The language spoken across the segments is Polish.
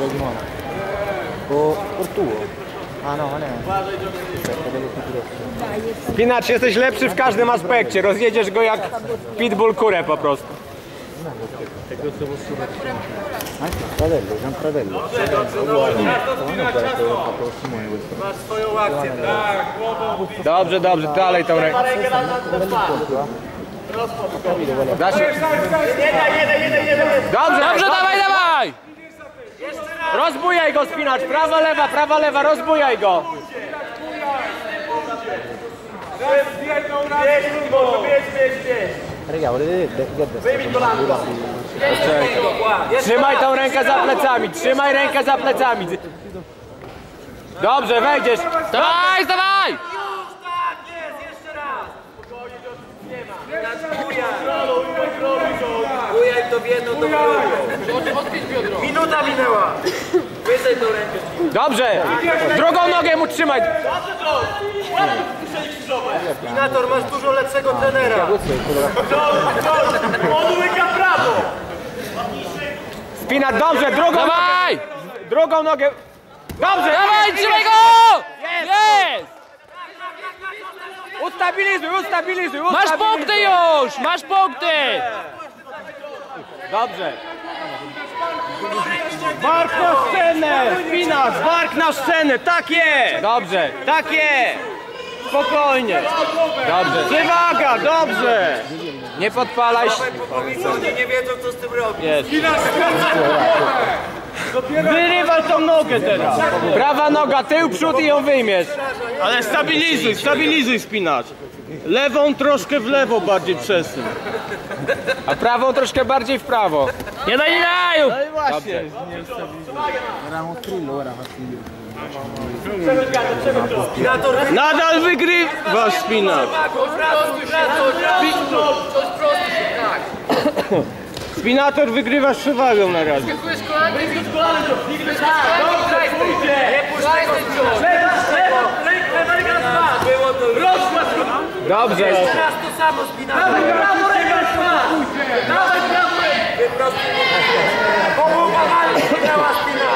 quello di Monaco. O Portuo. Ah no, grosso. Spinacz, jesteś lepszy w każdym aspekcie. Rozjedziesz go jak pitbull kurę po prostu. Anche fratello, c'è un fratello. Dobrze, dobrze, dalej tą rękę. Dobrze, dobrze, dawaj, dawaj! Rozbujaj go spinacz, prawa, lewa, prawa, lewa, rozbujaj go. Trzymaj tą rękę za plecami, trzymaj rękę za plecami. Dobrze, wejdziesz. Dawaj, dawaj! Bujaj to w jedną, w drugą. Minuta minęła. Wyżej tą rękę. Dobrze, drugą nogę mu trzymaj. Inator, masz dużo lepszego trenera. On łyka prawo. Spinacz, dobrze, drugą Dawaj! nogę. Drugą nogę. Dobrze, Dawaj, trzymaj go! Jest! Ustabilizuj, ustabilizuj, ustabilizuj. Masz punkty już! Masz punkty! Dobrze. Bark na scenę! Spinasz, bark na scenę, tak jest! Dobrze, tak jest! Spokojnie. Dobrze. Przewaga, dobrze! Nie podpalaj się. Ludzie nie wiedzą, co z tym robić. Jest. Wyrywaj tą nogę teraz. Prawa noga, tył, przód i ją wyjmiesz. Ale stabilizuj, stabilizuj spinacz. Lewą troszkę w lewo bardziej przesuń. A prawą troszkę bardziej w prawo. Nie daj, nie daj! No i właśnie. Nadal wygrywasz spinacz. Spinator wygrywasz przewagą na razie. nie puść tego. Było to Dobrze. Teraz to samo spinator Dawaj prawo Wyprostuj Połowa walki minęła spina.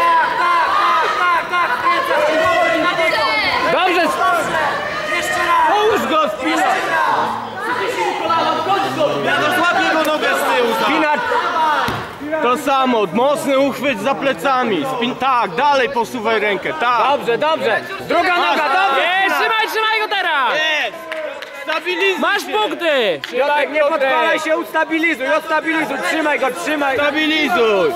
Tak, tak, tak, tak, tak. Kręcę. Na niego. Dobrze. Jeszcze raz. Połóż go spinacz. Ja złapię go nogę z tyłu. tak. Spinacz. To samo, mocny uchwyt za plecami. Spin tak, dalej posuwaj rękę, tak. Dobrze, dobrze. Druga noga, dobrze. Jest, trzymaj, trzymaj go teraz! Jest! Stabilizuj Masz się. punkty! Piotrek, nie podpalaj się, ustabilizuj, ustabilizuj. Trzymaj go, trzymaj. Stabilizuj!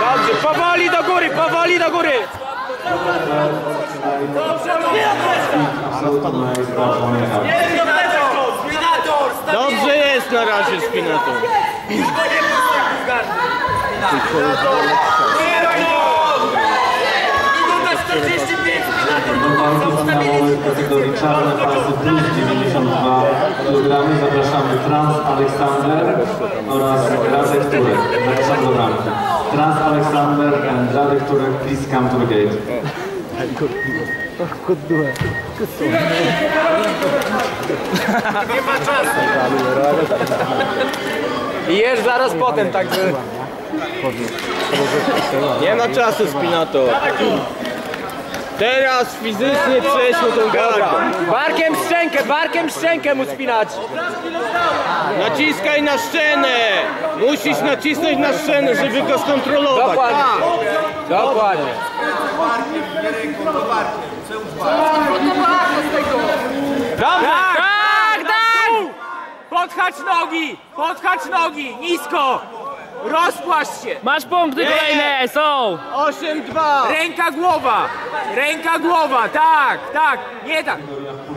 Dobrze, powoli do góry, powoli do góry. Spinator. Dobrze jest na razie spinator. Minuta 45 spinator. walki finałowej w kategorii czarne pasy plus 92 kg zapraszamy Trans Aleksander oraz Radek Turek. Zapraszam do ramki. Trans Alexander and Radek Turek, please come to the gate. Nie ma czasu. I jesz zaraz potem, także... Nie ma czasu spinator. Teraz fizycznie przejdźmy tą gardę. Barkiem szczękę, barkiem szczękę mu spinać. Naciskaj na szczenę! Musisz nacisnąć na szczenę, żeby go skontrolować. Dokładnie. Tak. Dokładnie. Dobrze. Tak, tak! Podchać nogi, podchać nogi, nisko. Rozpłaszcz się. Masz punkty kolejne, są! 8-2! Ręka, głowa, ręka, głowa, tak, tak, nie tak.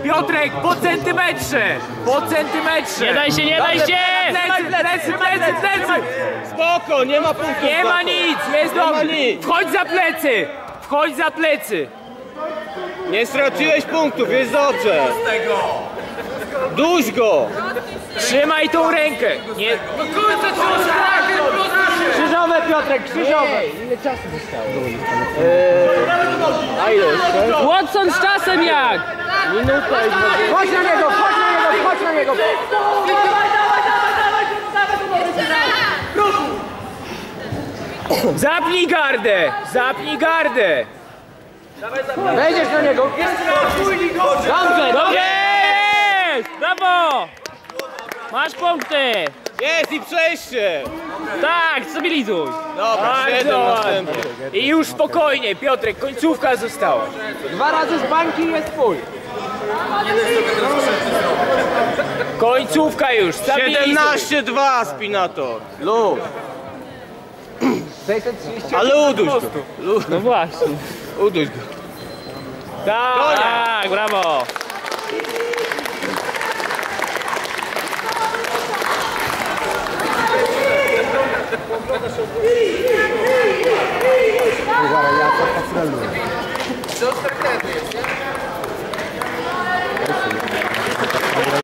Piotrek, po centymetrze, po centymetrze. Nie daj się, nie daj się! Plecy, plecy, plecy, plecy. Spoko, nie ma punktów. Nie ma nic, jest dobrze. Wchodź za plecy, wchodź za plecy. Nie straciłeś punktów, jest dobrze. Duś go! Trzymaj tą rękę! Nie... No kurczę, Krzyżowe Piotrek, krzyżowe! Eee, ile czasu zostało? Eee, a ile? Watson z czasem jak? Minuta i dwa. Chodź na niego, chodź na niego, chodź na niego! Zapnij gardę! Zapnij gardę! Wejdziesz na niego! Dobrze, dobrze! Masz punkty! Jest i przejście! Tak, stabilizuj! Dobra, Tak, siedem następny. I już spokojnie, Piotrek, końcówka została. Dwa razy z bańki jest twój. Końcówka już, stabilizuj. 17-2 Spinator. Luz. Ale uduś go. No właśnie. Uduś go. Tak. Tak, brawo! Пошли!